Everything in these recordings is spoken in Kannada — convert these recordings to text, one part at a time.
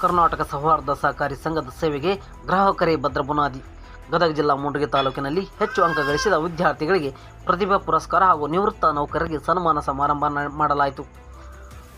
ಕರ್ನಾಟಕ ಸೌಹಾರ್ದ ಸಹಕಾರಿ ಸಂಘದ ಸೇವೆಗೆ ಗ್ರಾಹಕರೇ ಭದ್ರ ಬುನಾದಿ. ಗದಗ ಜಿಲ್ಲಾ ಮುಂಡಗಿ ತಾಲೂಕಿನಲ್ಲಿ ಹೆಚ್ಚು ಅಂಕ ಗಳಿಸಿದ ವಿದ್ಯಾರ್ಥಿಗಳಿಗೆ ಪ್ರತಿಭಾ ಪುರಸ್ಕಾರ ಹಾಗೂ ನಿವೃತ್ತ ನೌಕರರಿಗೆ ಸನ್ಮಾನ ಸಮಾರಂಭ ಮಾಡಲಾಯಿತು.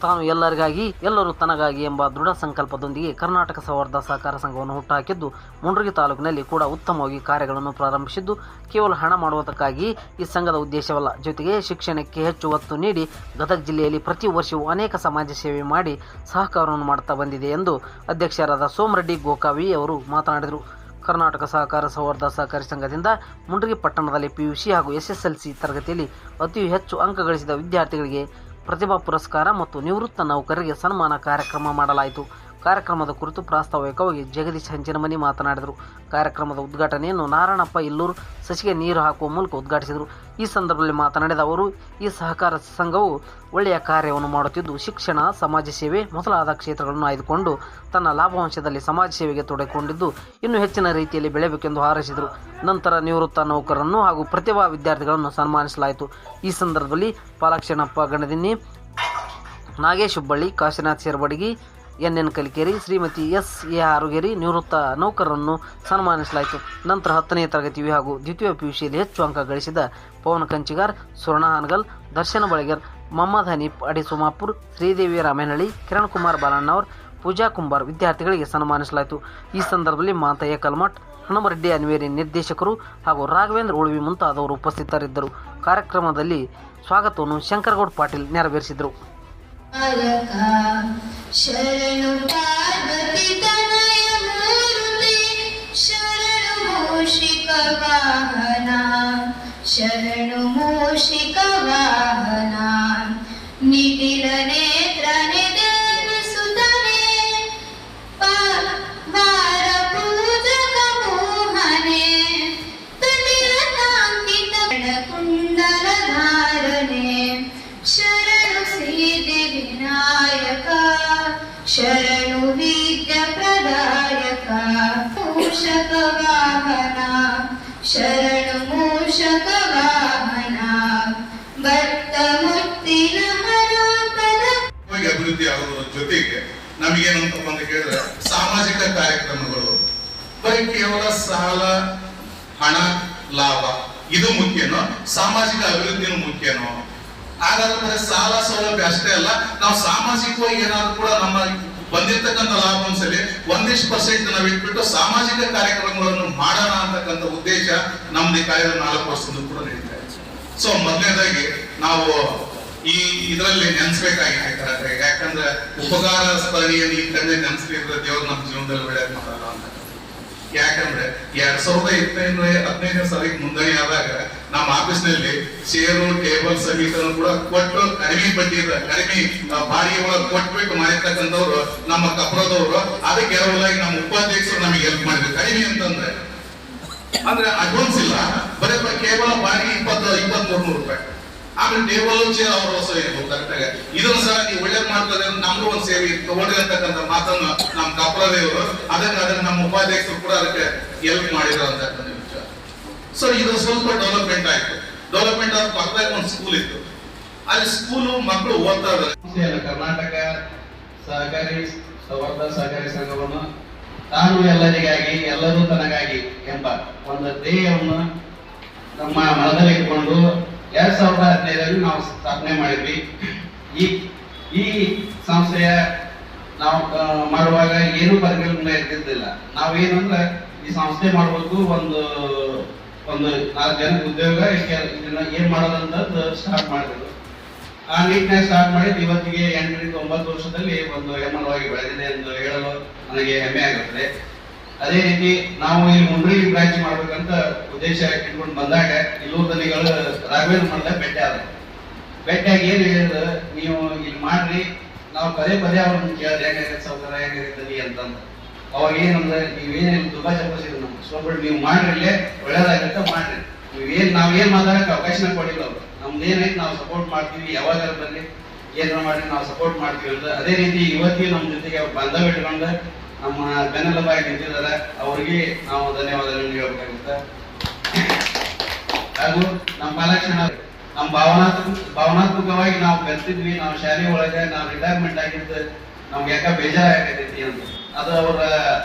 ತಾನು ಎಲ್ಲರಿಗಾಗಿ, ಎಲ್ಲರೂ ತನಗಾಗಿ ಎಂಬ ದೃಢ ಸಂಕಲ್ಪದೊಂದಿಗೆ ಕರ್ನಾಟಕ ಸೌಹಾರ್ದ ಸಹಕಾರ ಸಂಘವನ್ನು ಹುಟ್ಟುಹಾಕಿದ್ದು ಮುಂಡ್ರಗಿ ತಾಲೂಕಿನಲ್ಲಿ ಕೂಡ ಉತ್ತಮವಾಗಿ ಕಾರ್ಯಗಳನ್ನು ಪ್ರಾರಂಭಿಸಿದ್ದು, ಕೇವಲ ಹಣ ಮಾಡುವುದಕ್ಕಾಗಿ ಈ ಸಂಘದ ಉದ್ದೇಶವಲ್ಲ. ಜೊತೆಗೆ ಶಿಕ್ಷಣಕ್ಕೆ ಹೆಚ್ಚು ಒತ್ತು ನೀಡಿ ಗದಗ ಜಿಲ್ಲೆಯಲ್ಲಿ ಪ್ರತಿ ವರ್ಷವೂ ಅನೇಕ ಸಮಾಜ ಸೇವೆ ಮಾಡಿ ಸಹಕಾರವನ್ನು ಮಾಡುತ್ತಾ ಬಂದಿದೆ ಎಂದು ಅಧ್ಯಕ್ಷರಾದ ಸೋಮರೆಡ್ಡಿ ಗೋಕಾವಿ ಅವರು ಮಾತನಾಡಿದರು. ಕರ್ನಾಟಕ ಸಹಕಾರ ಸೌಹಾರ್ದ ಸಹಕಾರಿ ಸಂಘದಿಂದ ಮುಂಡ್ರಗಿ ಪಟ್ಟಣದಲ್ಲಿ ಪಿಯುಸಿ ಹಾಗೂ ಎಸ್ಎಸ್ಎಲ್ಸಿ ತರಗತಿಯಲ್ಲಿ ಅತಿ ಹೆಚ್ಚು ಅಂಕ ಗಳಿಸಿದ ವಿದ್ಯಾರ್ಥಿಗಳಿಗೆ ಪ್ರತಿಭಾ ಪುರಸ್ಕಾರ ಮತ್ತು ನಿವೃತ್ತ ನೌಕರರಿಗೆ ಸನ್ಮಾನ ಕಾರ್ಯಕ್ರಮ ಮಾಡಲಾಯಿತು. ಕಾರ್ಯಕ್ರಮದ ಕುರಿತು ಪ್ರಾಸ್ತಾವಿಕವಾಗಿ ಜಗದೀಶ್ ಹಂಚಿನಮನಿ ಮಾತನಾಡಿದರು. ಕಾರ್ಯಕ್ರಮದ ಉದ್ಘಾಟನೆಯನ್ನು ನಾರಾಯಣಪ್ಪ ಇಲ್ಲೂರು ಸಸಿಗೆ ನೀರು ಹಾಕುವ ಮೂಲಕ ಉದ್ಘಾಟಿಸಿದರು. ಈ ಸಂದರ್ಭದಲ್ಲಿ ಮಾತನಾಡಿದ ಅವರು, ಈ ಸಹಕಾರ ಸಂಘವು ಒಳ್ಳೆಯ ಕಾರ್ಯವನ್ನು ಮಾಡುತ್ತಿದ್ದು, ಶಿಕ್ಷಣ, ಸಮಾಜ ಸೇವೆ ಮೊದಲಾದ ಕ್ಷೇತ್ರಗಳನ್ನು ಆಯ್ದುಕೊಂಡು ತನ್ನ ಲಾಭಾಂಶದಲ್ಲಿ ಸಮಾಜ ಸೇವೆಗೆ ತೊಡಗಿಕೊಂಡಿದ್ದು, ಇನ್ನೂ ಹೆಚ್ಚಿನ ರೀತಿಯಲ್ಲಿ ಬೆಳೆಯಬೇಕೆಂದು ಹಾರೈಸಿದರು. ನಂತರ ನಿವೃತ್ತ ನೌಕರರನ್ನು ಹಾಗೂ ಪ್ರತಿಭಾ ವಿದ್ಯಾರ್ಥಿಗಳನ್ನು ಸನ್ಮಾನಿಸಲಾಯಿತು. ಈ ಸಂದರ್ಭದಲ್ಲಿ Palakshanappa Ganadinni, Nagesh Hubballi, Kashinath Sherbadagi N N Kalikeri, Shrimati S A Arugeri ನಿವೃತ್ತ ನೌಕರರನ್ನು ಸನ್ಮಾನಿಸಲಾಯಿತು. ನಂತರ ಹತ್ತನೇ ತರಗತಿ ಹಾಗೂ ದ್ವಿತೀಯ ಪಿಯುಸಿಯಲ್ಲಿ ಹೆಚ್ಚು ಅಂಕ ಗಳಿಸಿದ ಪವನ್ ಕಂಚಿಗಾರ್ ಸುವರ್ಣ ಹಾನಗಲ್ ದರ್ಶನ ಬಳಗರ್, ಮೊಹಮ್ಮದ್ ಹನೀಫ್, ಅಡಿ ಸೋಮಾಪುರ್, ಶ್ರೀದೇವಿ ರಾಮೇನಹಳ್ಳಿ ಕಿರಣ್ ಕುಮಾರ್ ಬಾಲಣ್ಣವರ್, ಪೂಜಾ ಕುಂಬಾರ್ ವಿದ್ಯಾರ್ಥಿಗಳಿಗೆ ಸನ್ಮಾನಿಸಲಾಯಿತು. ಈ ಸಂದರ್ಭದಲ್ಲಿ ಮಾತಯ್ಯ ಕಲ್ಮಠ್, ಹನುಮರೆಡ್ಡಿ ಅನ್ವೇರಿ ನಿರ್ದೇಶಕರು ಹಾಗೂ ರಾಘವೇಂದ್ರ ಉಳುವಿ ಮುಂತಾದವರು ಉಪಸ್ಥಿತರಿದ್ದರು. ಕಾರ್ಯಕ್ರಮದಲ್ಲಿ ಸ್ವಾಗತವನ್ನು ಶಂಕರಗೌಡ್ ಪಾಟೀಲ್ ನೆರವೇರಿಸಿದರು. ശരണു പാർവതി തനയമൂർത്തി ശരണു മൂഷിക ಜೊತೆಗೆ ನಮಗೇನಂತಪ್ಪ ಅಂತ ಕೇಳಿದ್ರೆ ಸಾಮಾಜಿಕ ಕಾರ್ಯಕ್ರಮಗಳು, ಬರೀ ಕೇವಲ ಸಾಲ, ಹಣ, ಲಾಭ, ಇದು ಮುಖ್ಯನೋ? ಸಾಮಾಜಿಕ ಅಭಿವೃದ್ಧಿನೂ ಮುಖ್ಯನೋ? ಹಾಗಾದ್ರೆ ಸಾಲ ಸೌಲಭ್ಯ ಅಷ್ಟೇ ಅಲ್ಲ, ನಾವು ಸಾಮಾಜಿಕವಾಗಿ ಏನಾದ್ರು ಕೂಡ ನಮ್ಮ ಬಂದಿರ್ತಕ್ಕಂಥ ಲಾಭಾಂಶದಲ್ಲಿ ಒಂದಿಷ್ಟು ಪರ್ಸೆಂಟ್ ನಾವು ಇಟ್ಬಿಟ್ಟು ಸಾಮಾಜಿಕ ಕಾರ್ಯಕ್ರಮಗಳನ್ನು ಮಾಡೋಣ ಅಂತಕ್ಕಂಥ ಉದ್ದೇಶ ನಮ್ದು ಈ ಕಳೆದ ನಾಲ್ಕು ವರ್ಷದಿಂದ ಕೂಡ ನಡೀತಾ ಇದೆ. ಸೊ ಮೊದಲನೇದಾಗಿ ನಾವು ಈ ಇದರಲ್ಲಿ ನೆನೆಸ್ಬೇಕಾಗಿ ಹೇಳ್ತಾರೆ ಯಾಕಂದ್ರೆ ಉಪಕಾರ ಸ್ಥಳೀಯ ಈ ಕಡೆ ದೇವ್ರ ನಮ್ಮ ಜೀವನದಲ್ಲಿ ಒಳ್ಳೇದ್ ಮಾಡಲ್ಲ ಅಂತ. ಯಾಕಂದ್ರೆ ಎರಡ್ ಸಾವಿರದ ಇಪ್ಪತ್ತೈದು ಹದಿನೈದನೇ ಸಾಲಿಗೆ ನೋಂದಣಿ ಆದಾಗ ನಮ್ಮ ಆಫೀಸ್ನಲ್ಲಿ ಚೇರು ಟೇಬಲ್ ಸಹಿತ ಕೂಡ ಕೊಟ್ಟು ಕಡಿಮೆ ಬಡ್ಡಿ ಕಡಿಮೆ ಬಾಡಿಗೆ ಒಳಗೆ ಕೊಟ್ಬಿಟ್ಟು ಮಾಡಿರ್ತಕ್ಕಂಥವ್ರು ನಮ್ಮ ಕಪ್ರದವರು. ಅದಕ್ಕೆ ಎರವಲಾಗಿ ನಮ್ಮ ಉಪಾಧ್ಯಕ್ಷರು ನಮಗೆ ಹೆಲ್ಪ್ ಮಾಡಿದ್ರು. ಕಡಿಮೆ ಅಂತಂದ್ರೆ, ಅಂದ್ರೆ ಅಡ್ವಾನ್ಸ್ ಇಲ್ಲ. ಬರೀ ಕೇವಲ ಬಾಡಿಗೆ ಇಪ್ಪತ್ತು ಇಪ್ಪತ್ತ್ ಮೂರು ರೂಪಾಯಿ. ಆಮೇಲೆ ಟೇಬಲ್ ಅವರ ಹೊಸ ಕರೆಕ್ಟ್ ಆಗಿ. ಇದನ್ನು ಸಹ ನೀವು ಒಳ್ಳೆ ಮಾಡ್ತಾರೆ ನಮ್ಗೂ ಒಂದು ಸೇವೆ ತಗೊಳ್ಳಿ ಅಂತಕ್ಕಂಥ ಮಾತನ್ನ ನಮ್ಮ ಕಪ್ರದೇವರು ಅದಕ್ಕೆ ಅದನ್ನ ನಮ್ಮ ಉಪಾಧ್ಯಕ್ಷರು ಕೂಡ ಅದಕ್ಕೆ ಹೆಲ್ಪ್ ಮಾಡಿದ್ರು ಅಂತಕ್ಕಂಥ ವಿಚಾರ. ಸೊ ಇದು ಸ್ವಲ್ಪ ಡೆವಲಪ್ಮೆಂಟ್ ಆಯ್ತು. ಡೆವಲಪ್ಮೆಂಟ್ ಆದ ಪಕ್ಕದಾಗ ಒಂದು ಸ್ಕೂಲ್ ಇತ್ತು. ಅಲ್ಲಿ ಸ್ಕೂಲು ಮಕ್ಕಳು ಓದ್ತಾ ಇದ್ದಾರೆ. ಕರ್ನಾಟಕ ಸಹಕಾರಿ ಸೌಹಾರ್ದ ಸಹಕಾರಿ ಸಂಘವನ್ನು ತಾನು ಎಲ್ಲರಿಗಾಗಿ, ಎಲ್ಲರೂ ತನಗಾಗಿ ಎಂಬ ಒಂದು ಧ್ಯೇಯವನ್ನು ನಮ್ಮ ಮನದಲ್ಲಿ ಇಟ್ಕೊಂಡು ಎರಡ್ ಸಾವಿರದ ಹದಿನೈದರಲ್ಲಿ ನಾವು ಸ್ಥಾಪನೆ ಮಾಡಿದ್ವಿ. ಈ ಈ ಸಂಸ್ಥೆಯ ನಾವು ಮಾಡುವಾಗ ಏನು ಪರಿಕಲ್ಪನೆ ಇರ್ತಿದ್ದಿಲ್ಲ ನಾವೇನಂದ್ರೆ ಈ ಸಂಸ್ಥೆ ಮಾಡಬೇಕು ಒಂದು ಒಂದು ನಾಲ್ಕು ಜನಕ್ಕೆ ಉದ್ಯೋಗ ಇದನ್ನ ಏನ್ ಮಾಡೋದಂತ ಸ್ಟಾರ್ಟ್ ಮಾಡಿದ್ರು. ಆ ನಿಟ್ಟಿನ ಸ್ಟಾರ್ಟ್ ಮಾಡಿದ್ದು ಇವತ್ತಿಗೆ ಎಂಟರಿಂದ ಒಂಬತ್ತು ವರ್ಷದಲ್ಲಿ ಒಂದು ಹೆಮ್ಮರವಾಗಿ ಬೆಳೆದಿದೆ ಎಂದು ಹೇಳಲು ನನಗೆ ಹೆಮ್ಮೆ ಆಗುತ್ತದೆ. ಅದೇ ರೀತಿ ನಾವು ಇಲ್ಲಿ ಮುಂಡ್ರಿ ಬ್ರಾಂಚ್ ಮಾಡ್ಬೇಕಂತ ಉದ್ದೇಶ ಇಟ್ಕೊಂಡು ಬಂದಾಗ ಇಲ್ಲೂ ದನಿಗಳು ರಾಘವೇಂದ್ರ ಮಂಡಲ ಭೇಟಿ ಆದ ಭೇಟಿಯಾಗಿ ಏನು ಹೇಳಿದ್ರು? ನೀವು ಇಲ್ಲಿ ಮಾಡ್ರಿ. ನಾವು ಪದೇ ಪದೇ ಅವ್ರನ್ನ ಕೇಳಿದ್ರೆ ಹೆಂಗಾಗತ್ತೆ ಸೌಕರ್ಯ ಹೆಂಗಾಗತ್ತದಿ ಅಂತಂದು. ಅವಾಗ ಏನಂದ್ರೆ, ನೀವೇನು ತುಂಬಾ ಚಪ್ಪಸಿದ್ರು ನಮ್ಗೆ. ಸೋಬಿಟ್ಟು ನೀವು ಮಾಡ್ರಿ ಇಲ್ಲೇ, ಒಳ್ಳೇದಾಗತ್ತೆ ಮಾಡ್ರಿ. ನೀವೇನ್ ನಾವೇನು ಮಾತಾಡಕ್ಕೆ ಅವಕಾಶನ ಕೊಡಿಲ್ಲ ಅವ್ರು. ನಮ್ದೇನೈತೆ ನಾವು ಸಪೋರ್ಟ್ ಮಾಡ್ತೀವಿ ಯಾವಾಗ ಬರಲಿ ಏನಾರ ಮಾಡಿ ನಾವು ಸಪೋರ್ಟ್ ಮಾಡ್ತೀವಿ ಅಂತ. ಅದೇ ರೀತಿ ಇವತ್ತಿಗೆ ನಮ್ಮ ಜೊತೆಗೆ ಬಾಂಧವ್ಯ ಇಟ್ಕೊಂಡು ನಮ್ಮ ಬೆನ್ನೆಲುಬಾಗಿ ನಿಂತಿದ್ದಾರೆ. ಅವರಿಗೆ ನಾವು ಧನ್ಯವಾದಗಳನ್ನು ಹೇಳ್ಬೇಕಾಗುತ್ತೆ. ಹಾಗೂ ನಮ್ಮ ಪಾಲಕ್ಷಣ ನಮ್ಮ ಭಾವನಾತ್ಮಕ, ಭಾವನಾತ್ಮಕವಾಗಿ ನಾವು ಕಲ್ತಿದ್ವಿ, ನಾವು ಶಾಲೆ ಒಳಗೆ ನಾವು ರಿಟೈರ್ಮೆಂಟ್ ಆಗಿದ್ದು ನಮ್ಗೆ ಯಾಕ ಬೇಜಾರಾಗತೈತಿ ಅಂತ. ಅದು ಅವರ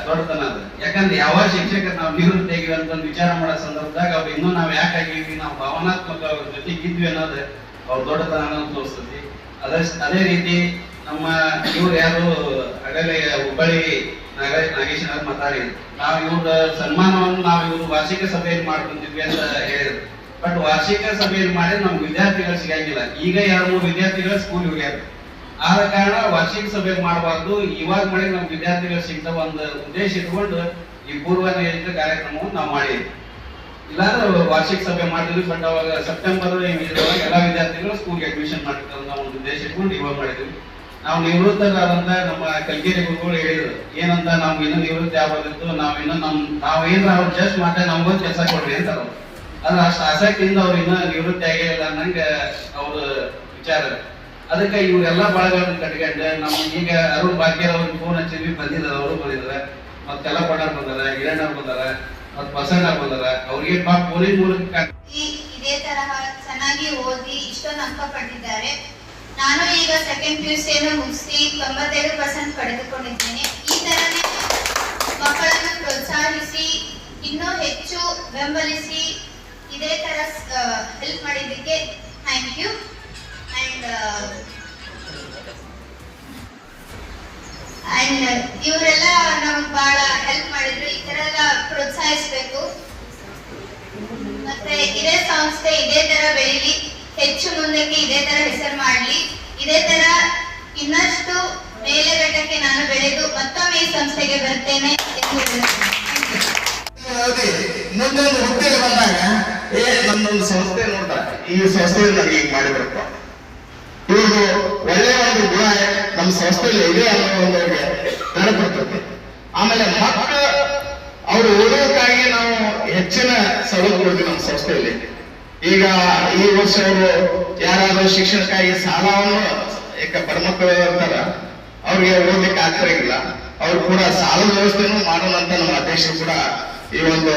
ದೊಡ್ಡತನ ಅದು. ಯಾಕಂದ್ರೆ ಯಾವ ಶಿಕ್ಷಕರು ನಾವು ನಿವೃತ್ತಿ ಆಗಿವಿ ಅಂತ ವಿಚಾರ ಮಾಡೋ ಸಂದರ್ಭದಾಗ ಅವ್ರು ಇನ್ನೂ ನಾವು ಯಾಕೆ ಆಗಿವಿ ನಾವು ಭಾವನಾತ್ಮಕ ಅವ್ರ ಜೊತೆಗೆ ಇದ್ವಿ ಅನ್ನೋದು ಅವ್ರ ದೊಡ್ಡತನ ತೋರಿಸ್ತೈತಿ ಅದೇ ಅದೇ ರೀತಿ ನಮ್ಮ ಇವ್ರು ಯಾರು ಅಗಲೇ ಹುಬ್ಬಳ್ಳಿ ನಾಗ ನಾಗೇಶ್ವರ ಮಾತಾಡಿ, ನಾವು ಇವ್ರ ಸನ್ಮಾನವನ್ನು ನಾವು ಇವ್ರ ವಾರ್ಷಿಕ ಸಭೆಯಲ್ಲಿ ಮಾಡ್ಕೊಂತಿದ್ವಿ ಅಂತ ಹೇಳಿದ್ರು. ಬಟ್ ವಾರ್ಷಿಕ ಸಭೆಯಲ್ಲಿ ಮಾಡಿದ್ರೆ ನಮ್ಗೆ ವಿದ್ಯಾರ್ಥಿಗಳು ಸಿಗಂಗಿಲ್ಲ. ಈಗ ಎರಡು ಮೂರು ವಿದ್ಯಾರ್ಥಿಗಳು ಸ್ಕೂಲ್ ಹೋಗ್ಯಾರ. ಆದ ಕಾರಣ ವಾರ್ಷಿಕ ಸಭೆ ಮಾಡಬಾರ್ದು. ಇವಾಗ ಮಾಡಿ ನಮ್ ವಿದ್ಯಾರ್ಥಿಗಳು ಸಿಗ್ತಾವ ಒಂದು ಉದ್ದೇಶ ಇಟ್ಕೊಂಡು ಈ ಪೂರ್ವ ನಿಯೋಜಿತ ಕಾರ್ಯಕ್ರಮವನ್ನು ನಾವು ಮಾಡಿದ್ವಿ. ಇಲ್ಲಾಂದ್ರೆ ವಾರ್ಷಿಕ ಸಭೆ ಮಾಡಿದ್ವಿ ಬಟ್ ಅವಾಗ ಸೆಪ್ಟೆಂಬರ್ ಎಲ್ಲಾ ವಿದ್ಯಾರ್ಥಿಗಳು ಸ್ಕೂಲ್ಗೆ ಅಡ್ಮಿಷನ್ ಮಾಡ್ತಾರೆ ಅನ್ನೋ ಒಂದು ಉದ್ದೇಶ ಇಟ್ಕೊಂಡು ಇವಾಗ ಮಾಡಿದ್ವಿ. ನಾವು ನಿವೃತ್ತರಾದಂತ ನಮ್ಮ ಕಲ್ಕೇರಿ ಗುರುಗಳು ಹೇಳಿದ್ರು, ಏನಂತ ನಾವು ಇನ್ನೂ ನಿವೃತ್ತಿ ಆಗೋದಿತ್ತು ನಾವು ಇನ್ನೂ ನಮ್ ನಾವ್ ಏನ್ರ ಅವ್ರು ಜಸ್ಟ್ ಮಾತಾಡಿ ನಮ್ಗೊಂದು ಕೆಲಸ ಕೊಡ್ರಿ ಅಂತ ಅವ್ರು. ಆದ್ರೆ ಅಷ್ಟು ಆಸಕ್ತಿಯಿಂದ ಅವ್ರು ಇನ್ನೂ ನಿವೃತ್ತಿ ಆಗಿಲ್ಲ ಅನ್ನಂಗೆ ಅವ್ರ ವಿಚಾರ. ಅದಕ್ಕೆ ಇವ್ರೆಲ್ಲ ಬಳಗಳನ್ನು ಕಟ್ಕೊಂಡು ನಮ್ಮ ಈಗ ಅರುಣ್ ಭಾಗ್ಯ ಅವ್ರಿಗೆ ಫೋನ್ ಹಚ್ಚಿದ್ವಿ, ಬಂದಿದ್ದಾರೆ, ಅವರು ಬಂದಿದ್ದಾರೆ. ಮತ್ತೆ ಕೆಲ ಪಡ ಬಂದಾರ ಹಿರಣ್ಣ ಬಂದಾರ ಮತ್ ಬಸಣ್ಣ ಬಂದಾರ. ಅವ್ರಿಗೆ ಪಾಪ ಫೋನಿನ ಮೂಲಕ ಇದೇ ತರಹ ಚೆನ್ನಾಗಿ ಓದಿ ಇಷ್ಟೊಂದು ಅಂಕ ಪಡೆದಿದ್ದಾರೆ. ನಾನು ಈಗ ಸೆಕೆಂಡ್ ಪಿ ಯು ಸಿಯನ್ನು ಮುಗಿಸಿ ತೊಂಬತ್ತೈದು ಪರ್ಸೆಂಟ್ ಪಡೆದುಕೊಂಡಿದ್ದೇನೆ. ಈ ತರನೇ ಮಕ್ಕಳನ್ನು ಪ್ರೋತ್ಸಾಹಿಸಿ, ಇನ್ನೂ ಹೆಚ್ಚು ಬೆಂಬಲಿಸಿ, ಇದೇ ತರ ಹೆಲ್ಪ್ ಮಾಡಿದ್ದಕ್ಕೆ ಥ್ಯಾಂಕ್ ಯು ಅಂಡ್ ಅಂಡ್ ಇವರೆಲ್ಲ ನಮ್ಗೆ ಬಹಳ ಹೆಲ್ಪ್ ಮಾಡಿದ್ರು. ಈ ತರ ಎಲ್ಲ ಪ್ರೋತ್ಸಾಹಿಸ್ಬೇಕು. ಮತ್ತೆ ಇದೇ ಸಂಸ್ಥೆ ಇದೇ ತರ ಬೆಳೀಲಿ. ಹೆಚ್ಚು ಮುಂದಕ್ಕೆ ಇದೇ ತರ ಹೆಸರು ಮಾಡ್ಲಿ. ಇದೇ ತರ ಇನ್ನಷ್ಟು ಮೇಲೆಗಟ್ಟಕ್ಕೆ ನಾನು ಬೆಳೆದು ಮತ್ತೊಮ್ಮೆ ಈ ಸಂಸ್ಥೆಗೆ ಬರ್ತೇನೆ ಮುಂದೊಂದು ಹುದ್ದೆಗೆ ಬಂದಾಗ, ಏ ನಮ್ಮೊಂದು ಸಂಸ್ಥೆ ನೋಡ್ತಾರೆ ಈ ಸಂಸ್ಥೆ ನನಗೆ ಈಗ ಮಾಡಿಬಿಡಪ್ಪ ಇವ್ರದ್ದು ಒಳ್ಳೆಯ ಒಂದು ಗುಣ ನಮ್ಮ ಸಂಸ್ಥೆಯಲ್ಲಿ ಇದೆ ಅನ್ನೋ ಒಂದು ಆಮೇಲೆ ಮಕ್ಕಳು, ಅವರು ಓದೋದಕ್ಕಾಗಿ ನಾವು ಹೆಚ್ಚಿನ ಸವಲತ್ತು ಕೊಡ್ತೀವಿ ನಮ್ಮ ಸಂಸ್ಥೆಯಲ್ಲಿ. ಈಗ ಈ ವರ್ಷ ಅವರು ಯಾರಾದ್ರೂ ಶಿಕ್ಷಣಕ್ಕಾಗಿ ಸಾಲವನ್ನು ಬರಮಕ್ಕಳು ಅಂತಾರ, ಅವ್ರಿಗೆ ಓದ್ಲಿಕ್ಕೆ ಆಗ್ತಿರಂಗಿಲ್ಲ ಅವ್ರು ಕೂಡ ಸಾಲದ ವ್ಯವಸ್ಥೆನೂ ಮಾಡೋಣ ಅಂತ ನಮ್ಮ ಅಧ್ಯಕ್ಷರು ಕೂಡ ಈ ಒಂದು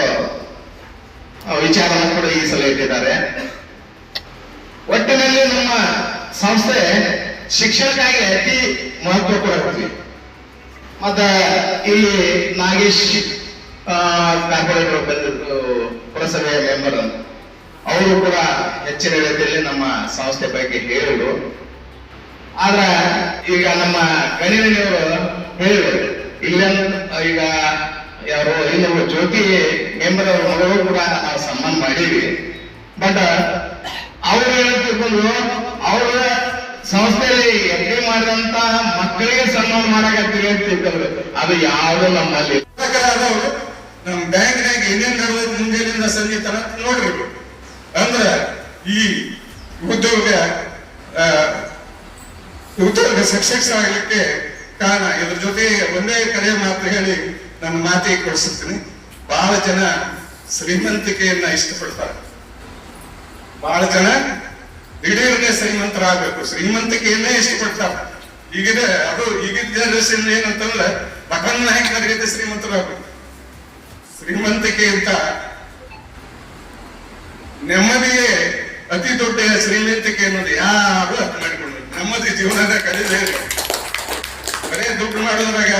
ವಿಚಾರವನ್ನು ಕೂಡ ಈ ಸಲ ಇಟ್ಟಿದ್ದಾರೆ. ಒಟ್ಟಿನಲ್ಲಿ ನಮ್ಮ ಸಂಸ್ಥೆ ಶಿಕ್ಷಣಕ್ಕಾಗಿ ಅತಿ ಮಹತ್ವ ಕೊಡಬೇಕು ಮತ್ತ ಇಲ್ಲಿ ನಾಗೇಶ್ ಕಾರ್ಪೊರೇಟರ್ ಬಂದಿದ್ದು ಪುರಸಭೆಯ ಮೆಂಬರ್ ಅವರು ಕೂಡ ಹೆಚ್ಚಿನ ರೀತಿಯಲ್ಲಿ ನಮ್ಮ ಸಂಸ್ಥೆ ಬಗ್ಗೆ ಹೇಳಿದ್ರು. ಆದ್ರ ಈಗ ನಮ್ಮ ಗಣಿನಿಯವರು ಹೇಳಿದ್ರು, ಇಲ್ಲ ಈಗ ಯಾರು ಇಲ್ಲಿ ಜ್ಯೋತಿ ಮೆಂಬರ್ ಅವ್ರ ಮಗಳು ಕೂಡ ನಾವು ಸನ್ಮಾನ ಮಾಡೀವಿ ಬಟ್ ಅವ್ರು ಹೇಳ್ತಿರ್ಬೋದು ಅವ್ರ ಸಂಸ್ಥೆಯಲ್ಲಿ ಎಫ್ ಮಾಡಿದಂತ ಮಕ್ಕಳಿಗೆ ಸನ್ಮಾನ ಮಾಡಕತ್ತೀವಿ ಅಂತ ತಿಳ್ಕೊಂಡ್ರು. ಅದು ಯಾವುದು ನಮ್ಮಲ್ಲಿ ನಮ್ ಬ್ಯಾಂಕ್ನಾಗ ಏನೇನ್ ನಡೆದೈತಿ ಮುಂಜಾನೆಯಿಂದ ಸಂಜೆ ತರ ನೋಡ್ಬೇಕು. ಅಂದ್ರ ಈ ಉದ್ಯೋಗ ಉದ್ಯೋಗ ಸಕ್ಸಸ್ ಆಗಲಿಕ್ಕೆ ಕಾರಣ ಇದ್ರ ಜೊತೆ ಒಂದೇ ಕರೆ ಮಾತು ಹೇಳಿ ನನ್ನ ಮಾತಿಗೆ ಕೊಡಿಸುತ್ತೀನಿ. ಬಹಳ ಜನ ಶ್ರೀಮಂತಿಕೆಯನ್ನ ಇಷ್ಟಪಡ್ತಾರೆ. ಬಹಳ ಜನ ದಿಢೀರ್ನೆ ಶ್ರೀಮಂತರಾಗಬೇಕು. ಶ್ರೀಮಂತಿಕೆಯನ್ನೇ ಇಷ್ಟಪಡ್ತಾರೆ. ಈಗಿನ ಅದು ಈಗಿನ ಜನರೇಷನ್ ಏನಂತಂದ್ರೆ ಬಕನ್ನ ಹೆಂಗ್ ರೀತಿ ಶ್ರೀಮಂತರಾಗಬೇಕು. ಶ್ರೀಮಂತಿಕೆ ಅಂತ ನೆಮ್ಮದಿಯೇ, ಅತಿ ದೊಡ್ಡ ಶ್ರೀಮಂತಿಕೆ ಅನ್ನೋದು ಯಾರು ಅರ್ಥ ಮಾಡಿಕೊಂಡು ನೆಮ್ಮದಿ ಜೀವನದ ಇಲ್ಲ. ಬರೇ. ದುಡ್ಡು ಮಾಡೋದ್ರಾಗ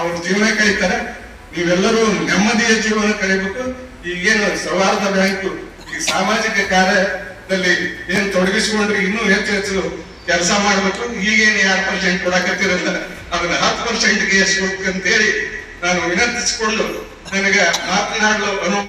ಅವ್ರ ಜೀವನ ಕಲಿತಾರೆ ನೀವೆಲ್ಲರೂ ನೆಮ್ಮದಿಯ ಜೀವನ ಕಲಿಬೇಕು ಈಗೇನು ಸೌಹಾರ್ದ ಬ್ಯಾಂಕು ಈ ಸಾಮಾಜಿಕ ಕಾರ್ಯದಲ್ಲಿ ಏನ್ ತೊಡಗಿಸಿಕೊಂಡ್ರೆ ಇನ್ನೂ ಹೆಚ್ಚು ಹೆಚ್ಚು ಕೆಲಸ ಮಾಡ್ಬೇಕು. ಈಗೇನು ಯಾರು ಪರ್ಸೆಂಟ್ ಕೊಡಕತ್ತಿರಲ್ಲ. ಅದನ್ನ ಹತ್ತು ಪರ್ಸೆಂಟ್ಗೆ ಎಷ್ಟು ಅಂತೇಳಿ ನಾನು ವಿನಂತಿಸಿಕೊಂಡು ನನಗೆ ಮಾತನಾಡಲು ಅನು